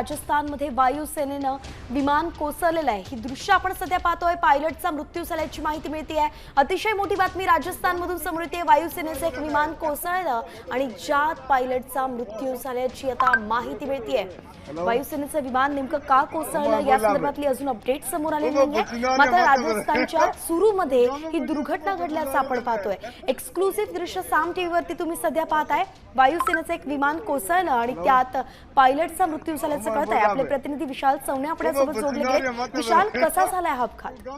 राजस्थानमध्ये वायुसेनेनं विमान कोसळलेलं आहे. ही दृश्य आपण सध्या पाहतोय. पायलटचा मृत्यू झाल्याची माहिती मिळते आहे अतिशय मोठी बातमी राजस्थानमधून समोर येते. वायुसेनेचं एक विमान कोसळलं आणि ज्यात पायलटचा मृत्यू झाल्याची आता माहिती मिळते वायुसेनेचं विमान नेमकं का कोसळलं? या संदर्भातली अजून अपडेट समोर आलेली नाहीये. मात्र राजस्थानच्या सुरूमध्ये ही दुर्घटना घडल्याचं आपण पाहतोय. एक्सक्लुसिव्ह दृश्य साम टीव्हीवरती तुम्ही सध्या पाहताय. वायुसेनेचं एक विमान कोसळलं आणि त्यात पायलटचा मृत्यू झाल्याचं कळत आहे आपले प्रतिनिधी विशाल चौणे आपल्यासोबत जोडले गेले. विशाल कसा झालाय हा अपघात?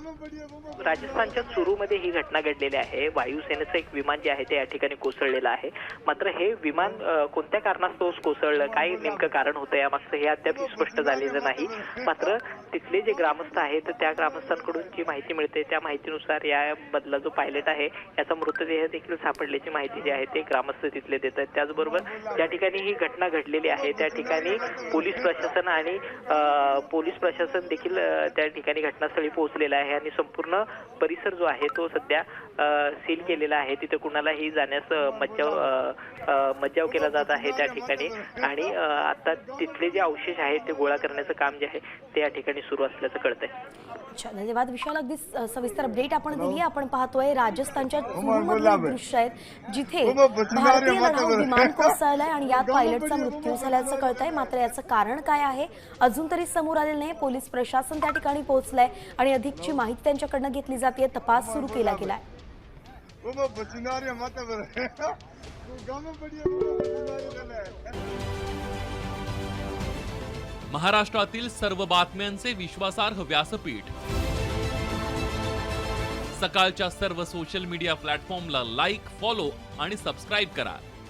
राजस्थानच्या चुरूमध्ये ही घटना घडलेली आहे. वायुसेनेचं एक विमान जे आहे ते या ठिकाणी कोसळलेलं आहे. मात्र हे विमान कोणत्या कारणास्तव कोसळलं? काय नेमकं कारण होतं यामागचं हे अद्याप स्पष्ट झालेलं नाही. मात्र तिथले जे ग्रामस्थ आहेत त्या ग्रामस्थांकडून जी माहिती मिळते त्या माहितीनुसार या मधला जो पायलट आहे याचा मृतदेह देखील सापडल्याची माहिती जी आहे ते ग्रामस्थ तिथले देत आहेत त्याचबरोबर ज्या ठिकाणी ही घटना घडलेली आहे त्या ठिकाणी पोलीस प्रशासन आणि पोलीस प्रशासन देखील त्या ठिकाणी घटनास्थळी पोहोचलेलं आहे आणि संपूर्ण परिसर जो आहे तो सध्या सील केलेला आहे. तिथे कुणालाही जाण्यास मज्जाव मज्जाव केला जात आहे त्या ठिकाणी. आणि आता तिथले जे अवशेष आहेत ते गोळा करण्याचं काम जे आहे ते या ठिकाणी सुरू असल्याचं कळतंय. अच्छा धन्यवाद. विशाल अगदी स- सविस्तर अपडेट आपण दिली. आपण पाहतोय राजस्थानच्या चुरूमधली दृश्य आहेत जिथे भारतीय लढाऊ विमान कोसळलंय आणि यात पायलटचा मृत्यू झाल्याचं कळतंय. मात्र याचं कारण काय आहे? अजून तरी समोर आलेलं नाही. पोलीस प्रशासन त्या ठिकाणी पोहोचलंय आणि अधिकची माहिती त्यांच्याकडनं घेतली जाते. तपास सुरू केला गेलाय. महाराष्ट्रातील सर्व बातम्यांचे विश्वासार्ह व्यासपीठ. सकाळच्या सर्व सोशल मीडिया प्लॅटफॉर्मला लाईक फॉलो आणि सबस्क्राईब करा.